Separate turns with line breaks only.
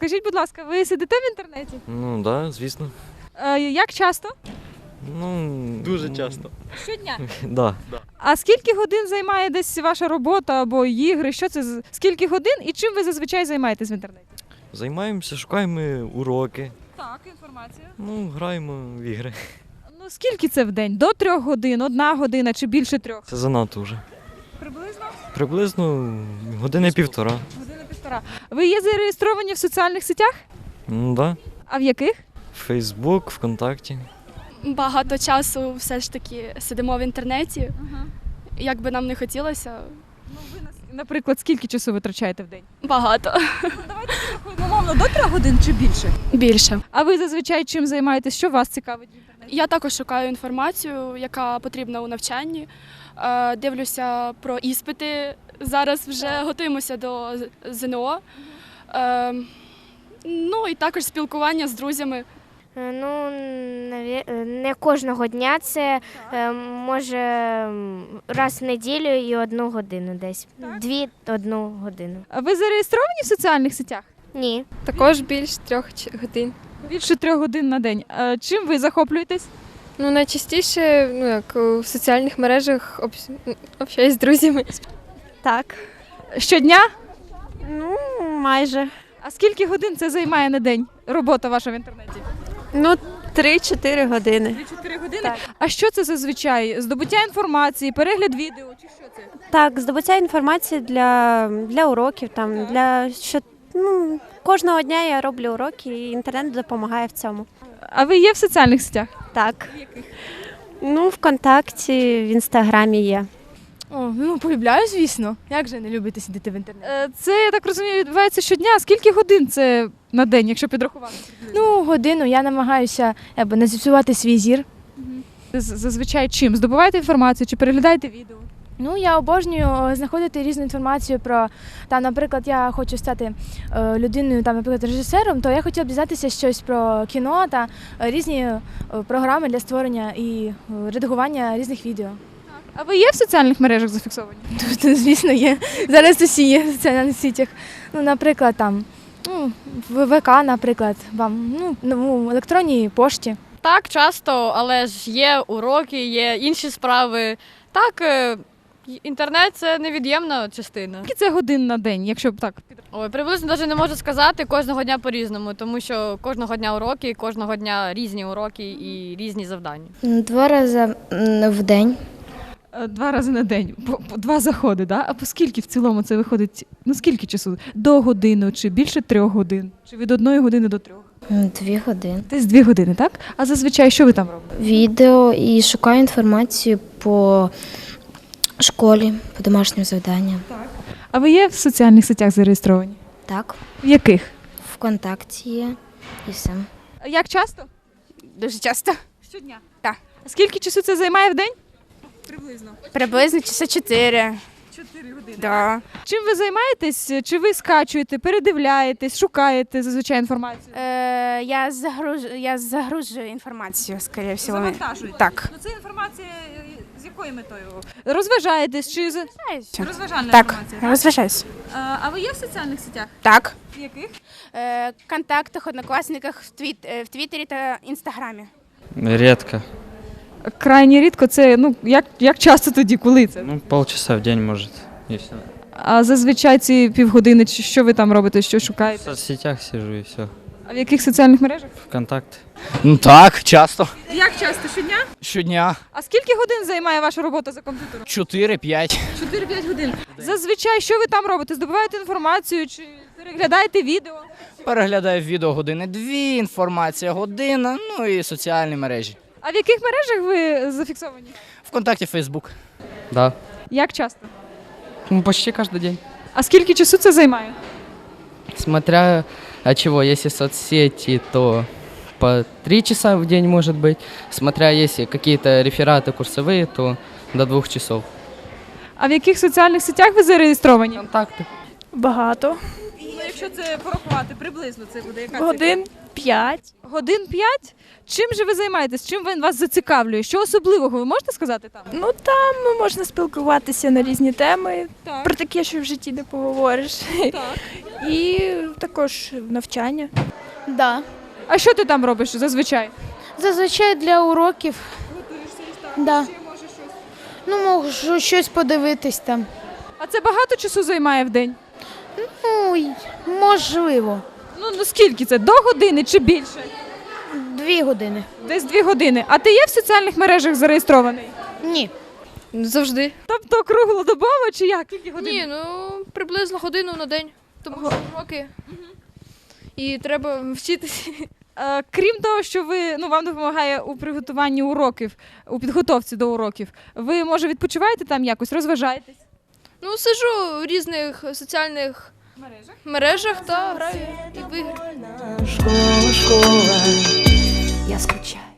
Скажіть, будь ласка, ви сидите в інтернеті?
Ну да, звісно.
Е, як часто?
Ну
Дуже часто.
Щодня.
Да.
А скільки годин займає десь ваша робота або ігри? Що це? Скільки годин і чим ви зазвичай займаєтесь в інтернеті?
Займаємося, шукаємо уроки.
Так, інформація.
Ну, граємо в ігри.
Ну скільки це в день? До трьох годин, одна година чи більше трьох?
Це занадто вже.
Приблизно
Приблизно години півтора.
Півтора. Ви є зареєстровані в соціальних сетях?
Ну да.
А в яких?
Фейсбук, ВКонтакті.
Багато часу все ж таки сидимо в інтернеті. Як би нам не хотілося,
Ну ви наприклад, скільки часу витрачаєте в день?
багато.
Ну, умовно, до трьох годин чи більше.
Більше.
А ви зазвичай чим займаєтесь? Що вас цікавить в інтернеті?
Я також шукаю інформацію, яка потрібна у навчанні. Е, Дивлюся про іспити. Зараз вже готуємося до ЗНО. Е, Ну і також спілкування з друзями.
Е, Ну, е, не кожного дня це е, може раз в неділю і одну годину десь. Дві одну годину.
А ви зареєстровані в соціальних сетях?
Ні.
Також більш трьох годин.
Більше трьох годин на день. А чим ви захоплюєтесь?
Ну, найчастіше, ну як у соціальних мережах общ- общаюсь з друзями.
Так,
Щодня?
ну майже.
А скільки годин це займає на день? Робота ваша в інтернеті?
Ну, 3-4 години.
4 години. А що це зазвичай? Здобуття інформації, перегляд відео чи що це?
Так, здобуття інформації для, для уроків, там, для що, ну, кожного дня я роблю уроки, і інтернет допомагає в цьому.
А ви є в соціальних сетях?
Так. Ну, ВКонтакті, в інстаграмі є.
О, ну полюбляю, звісно. Як же не любити сидіти в інтернеті?
Е, Це, я так розумію, відбувається щодня. Скільки годин це на день, якщо підрахувати?
Ну, годину я намагаюся якби, не зіпсувати свій зір.
З- Зазвичай чим? Здобуваєте інформацію чи переглядаєте відео?
Ну, я обожнюю е, знаходити різну інформацію про там, наприклад, я хочу стати е, людиною, там, наприклад, режисером, то я хотіла б дізнатися щось про кіно та е, різні е, програми для створення і е, редагування різних відео.
А ви є в соціальних мережах зафіксовані?
Тут, звісно, є. Зараз усі є в соціальних сітях. Ну, наприклад, там ну, в ВК, наприклад, вам ну, ну, електронній пошті.
Так, часто, але ж є уроки, є інші справи. Так, е, інтернет це невід'ємна частина.
Скільки це годин на день, якщо б так
Ой, приблизно навіть не можу сказати кожного дня по-різному, тому що кожного дня уроки, кожного дня різні уроки і різні завдання.
Два рази в день.
Е, Два рази на день, по, по два заходи, да? А по скільки в цілому це виходить? Ну скільки часу? До години чи більше трьох годин? Чи від одної години до трьох?
Дві години.
Десь дві години, так? А зазвичай що ви там робите?
Відео і шукаю інформацію по школі, по домашнім завданням. Так.
А ви є в соціальних сетях зареєстровані?
Так,
В яких?
ВКонтакті є і все.
Як часто?
Дуже часто.
Щодня.
Так.
А скільки часу це займає в день? Приблизно.
Приблизно часа 4.
Чотири години.
Да.
Чим ви займаєтесь? Чи ви скачуєте, передивляєтесь, шукаєте зазвичай інформацію?
Е, я, загруж... я загружую інформацію, скоріше всього.
Завантажуєте?
Так.
Ну це інформація з якою метою? Розважаєтесь чи за розважальна
Так,
інформація?
розважаюсь.
А, а ви є в соціальних сетях?
Так.
В яких?
Е, контактах, однокласниках в, твіт... е, в Твіттері та Інстаграмі.
Редко.
Крайні рідко це ну як, як часто тоді, коли це?
Ну, полчаса в день, может, и все.
А зазвичай ці півгодини, чи що ви там робите, що
В
шукаєте?
соцсетях сижу и все.
А в яких соціальних мережах?
Вконтакте.
Ну так, часто.
Як часто щодня?
Щодня
А скільки годин займає ваша робота за комп'ютером?
4-5.
4-5 годин. Зазвичай, що ви там робите? Здобуваєте інформацію чи переглядаєте відео?
Переглядаю відео години дві, інформація година, ну і соціальні мережі.
А в яких мережах ви зафіксовані?
Вконтакті, Фейсбук.
Да.
Як часто?
Ну, почти каждый день.
А скільки часу це займає?
Смотря от чего. Если соцсети, то по три часа в день может быть. Смотря если какие-то рефераты курсовые, то до двух часов.
А в яких соціальних сетях ви зареєстровані?
Контакти.
Багато.
Ну, якщо це порахувати, приблизно це буде яка
Годин п'ять.
Годин п'ять? Чим же ви займаєтесь? Чим він вас зацікавлює? Що особливого ви можете сказати там?
Ну там можна спілкуватися на різні теми,
Так.
про таке, що в житті не поговориш.
Так.
І також навчання.
Да.
А що ти там робиш зазвичай?
Зазвичай для уроків. Да. Ну, можу щось подивитись там.
А це багато часу займає в день?
Ну, й- можливо.
Ну, ну скільки це? До години чи більше?
Дві години.
Десь дві години. А ти є в соціальних мережах зареєстрований?
Ні.
Завжди.
Тобто круглодобово чи як? Скільки годин?
Ні, ну приблизно годину на день. Тому що уроки. І треба вчитися.
Е, Крім того, що ви ну вам допомагає у приготуванні уроків, у підготовці до уроків, ви може відпочиваєте там якось, розважаєтесь?
Ну, сижу в різних соціальних
Мережах?
мережах та граю і в ігри.
Школа, школа, я скучаю.